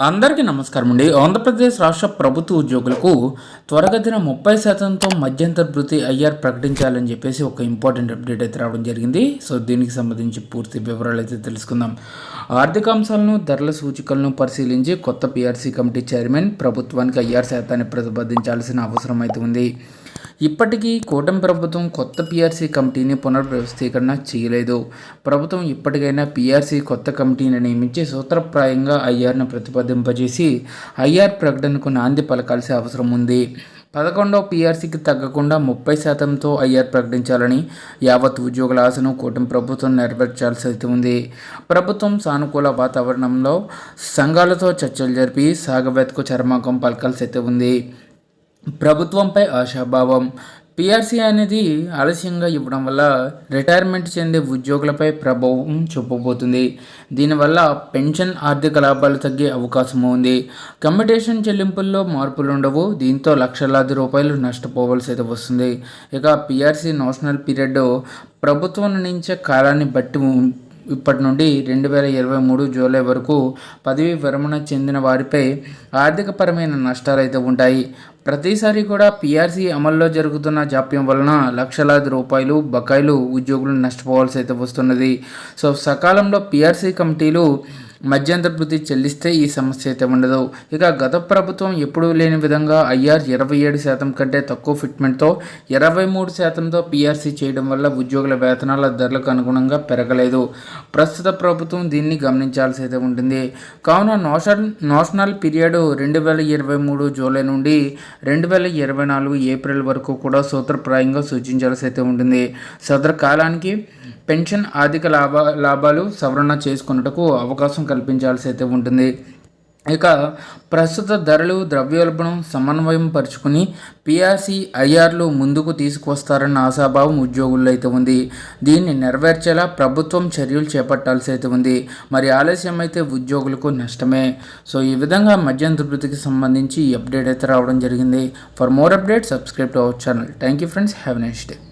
అందరికీ నమస్కారం అండి. ఆంధ్రప్రదేశ్ రాష్ట్ర ప్రభుత్వ ఉద్యోగులకు త్వరగతిన ముప్పై శాతంతో మధ్యంతర భృతి ఐఆర్ ప్రకటించాలని చెప్పేసి ఒక ఇంపార్టెంట్ అప్డేట్ అయితే రావడం జరిగింది. సో దీనికి సంబంధించి పూర్తి వివరాలు అయితే తెలుసుకుందాం. ఆర్థిక అంశాలను ధరల సూచికలను పరిశీలించి కొత్త పిఆర్సీ కమిటీ చైర్మన్ ప్రభుత్వానికి ఐఆర్ శాతాన్ని ప్రతిపాదించాల్సిన అవసరం అయితే ఉంది. ఇప్పటికీ కూటమి ప్రభుత్వం కొత్త పీఆర్సీ కమిటీని పునర్వ్యవస్థీకరణ చేయలేదు. ప్రభుత్వం ఇప్పటికైనా పీఆర్సీ కొత్త కమిటీని నియమించి సూత్రప్రాయంగా ఐఆర్ను ప్రతిపాదింపజేసి ఐఆర్ ప్రకటనకు నాంది పలకాల్సిన అవసరం ఉంది. పదకొండవ పీఆర్సీకి తగ్గకుండా ముప్పై శాతంతో ఐఆర్ ప్రకటించాలని యావత్ ఉద్యోగుల ఆశను కూటమి ప్రభుత్వం నెరవేర్చాల్సి అయితే ఉంది. ప్రభుత్వం సానుకూల వాతావరణంలో సంఘాలతో చర్చలు జరిపి సాగవేతకు చర్మాగం పలకాల్సి అయితే ఉంది. ప్రభుత్వంపై ఆశాభావం. పిఆర్సీ అనేది ఆలస్యంగా ఇవ్వడం వల్ల రిటైర్మెంట్ చెందే ఉద్యోగులపై ప్రభావం చూపబోతుంది. దీనివల్ల పెన్షన్ ఆర్థిక లాభాలు తగ్గే అవకాశం ఉంది. కమ్యూటేషన్ చెల్లింపుల్లో మార్పులు ఉండవు. దీంతో లక్షలాది రూపాయలు నష్టపోవలసి అయితే వస్తుంది. ఇక పిఆర్సీ నేషనల్ పీరియడ్ ప్రభుత్వం నుంచే కాలాన్ని బట్టి ఇప్పటి నుండి రెండు వేల ఇరవై మూడు జూలై వరకు పదవి విరమణ చెందిన వారిపై ఆర్థికపరమైన నష్టాలు అయితే ఉంటాయి. ప్రతిసారి కూడా పీఆర్సీ అమల్లో జరుగుతున్న జాప్యం వలన లక్షలాది రూపాయలు బకాయిలు ఉద్యోగులు నష్టపోవాల్సి అయితే వస్తున్నది. సో సకాలంలో పీఆర్సీ కమిటీలు మధ్యంతర భృతి చెల్లిస్తే ఈ సమస్య అయితే ఉండదు. ఇక గత ప్రభుత్వం ఎప్పుడూ లేని విధంగా ఐఆర్ ఇరవై ఏడు శాతం కంటే తక్కువ ఫిట్మెంట్తో ఇరవై మూడు శాతంతో పీఆర్సీ చేయడం వల్ల ఉద్యోగుల వేతనాల ధరలకు అనుగుణంగా పెరగలేదు. ప్రస్తుత ప్రభుత్వం దీన్ని గమనించాల్సి అయితే ఉంటుంది. కావున నోషన్ నోషనల్ పీరియడ్ రెండు వేల ఇరవై మూడు జూలై నుండి రెండు వేల ఇరవై నాలుగు ఏప్రిల్ వరకు కూడా సూత్రప్రాయంగా సూచించాల్సి అయితే ఉంటుంది. సదర కాలానికి పెన్షన్ ఆర్థిక లాభ లాభాలు సవరణ చేసుకున్నటకు అవకాశం కల్పించాల్సి అయితే ఉంటుంది. ఇక ప్రస్తుత ధరలు ద్రవ్యోల్బణం సమన్వయం పరుచుకుని పిఆర్సీ ఐఆర్లు ముందుకు తీసుకువస్తారన్న ఆశాభావం ఉద్యోగుల్లో అయితే ఉంది. దీన్ని నెరవేర్చేలా ప్రభుత్వం చర్యలు చేపట్టాల్సి అయితే ఉంది. మరి ఆలస్యం అయితే ఉద్యోగులకు నష్టమే. సో ఈ విధంగా మధ్యంతర వృత్తికి సంబంధించి ఈ అప్డేట్ అయితే రావడం జరిగింది. For more update subscribe to our channel thank you friends have next day